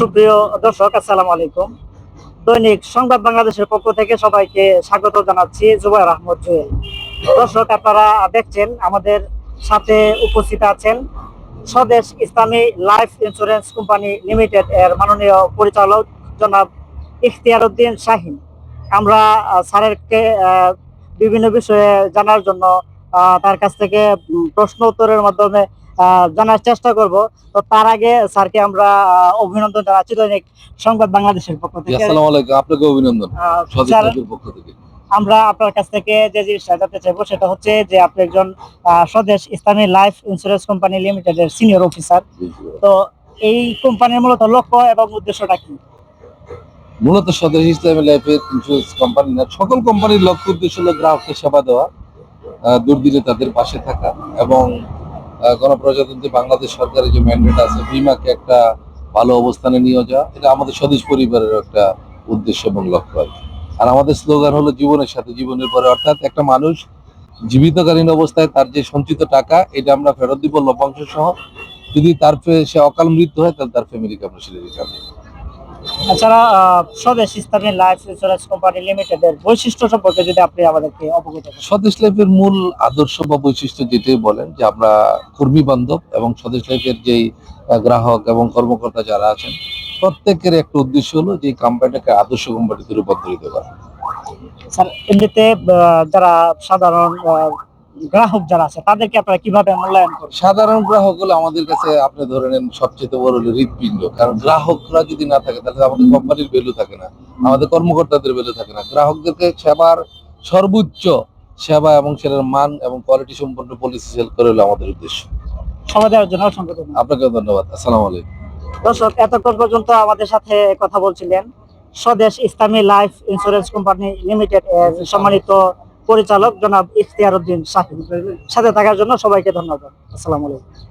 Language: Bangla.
সুপ্রিয় দর্শক আলাইকুম। দৈনিক সংবাদ বাংলাদেশের পক্ষ থেকে সবাইকে স্বাগত জানাচ্ছি আহমদ জুয়েল। দর্শক, আপনারা দেখছেন, আমাদের সাথে উপস্থিত আছেন স্বদেশ Islami life insurance company limited এর মাননীয় পরিচালক জনাব ইখতিয়ার উদ্দিন শাহিন। আমরা স্যারেরকে বিভিন্ন বিষয়ে জানার জন্য তার কাছ থেকে প্রশ্ন উত্তরের মাধ্যমে জানার চেষ্টা করব। তো তার আগে স্যারকে আমরা অভিনন্দন জানাচ্ছি দৈনিক সংবাদ বাংলাদেশের পক্ষ থেকে। আসসালামু আলাইকুম। আপনাকে অভিনন্দন। পক্ষ থেকে। আমরা আপনার কাছ থেকে যে জিনিসটা জানতে চাইব সেটা হচ্ছে যে আপনি একজন Swadesh Islami life insurance company লিমিটেডের সিনিয়র অফিসার। তো এই কোম্পানির মূলত লক্ষ্য এবং উদ্দেশ্যটা কি? মূলত স্বদেশ ইসলামী লাইফের ইন্স্যুরেন্স কোম্পানি না সকল কোম্পানির লক্ষ্য উদ্দেশ্য হলো গ্রাহককে সেবা দেওয়া দুর্দিনে তাদের পাশে থাকা এবং গণপ্রজাতন্ত্রী বাংলাদেশ সরকারের যে ম্যান্ডেট আছে, বিমাকে একটা ভালো অবস্থানে নিয়ে যাওয়া, এটা আমাদের স্বদেশ পরিবারের একটা উদ্দেশ্য এবং লক্ষ্য আর আমাদের স্লোগান হলো জীবনের সাথে জীবনের পরে, অর্থাৎ একটা মানুষ জীবিতকালীন অবস্থায় তার যে সঞ্চিত টাকা, এটা আমরা ফেরত দিব লভ্যাংশ সহ যদি তার সে অকাল মৃত্যু হয়, তাহলে তার ফ্যামিলিকে আমরা সেটা। এছাড়া স্বদেশ ইসলামী লাইফ ইন্স্যুরেন্স কোম্পানি লিমিটেডের বৈশিষ্ট্য সম্পর্কে যদি আপনি আমাদেরকে অবগত স্বদেশ লাইফের মূল আদর্শ বা বৈশিষ্ট্য যেটাই বলেন যে আমরা কর্মী বান্ধব এবং স্বদেশ লাইফের যেই গ্রাহক এবং কর্মকর্তা যারা আছেন প্রত্যেকের একটা উদ্দেশ্য হলো যে কোম্পানিটাকে আদর্শ কোম্পানিতে রূপান্তরিত করা। স্যার এমনিতে যারা সাধারণ গ্রাহক যারা আছে তাদেরকে আপনারা কীভাবে মূল্যায়ন করবেন? সাধারণ গ্রাহক হলো আমাদের কাছে আপনি ধরে নেন সবচেয়ে বড় হলো হৃদপিণ্ড কারণ গ্রাহকরা যদি না থাকে তাহলে আমাদের কোম্পানির ভ্যালু থাকে না। আমাদের কর্মকর্তাদের ভ্যালু থাকে না। গ্রাহকদেরকে সেবার সর্বোচ্চ সেবা এবং সেটার মান এবং কোয়ালিটি সম্পন্ন পলিসি সেল করে হলো আমাদের উদ্দেশ্য। সময় দেওয়ার জন্য অসংখ্য ধন্যবাদ। আপনাকে ধন্যবাদ। আসসালামু আলাইকুম। দর্শক এতক্ষণ পর্যন্ত আমাদের সাথে কথা বলছিলেন স্বদেশ Islami life insurance company limited সম্মানিত পরিচালক জনাব ইফতিয়ার উদ্দিন সাথে থাকার জন্য সবাইকে ধন্যবাদ। আসসালামু আলাইকুম।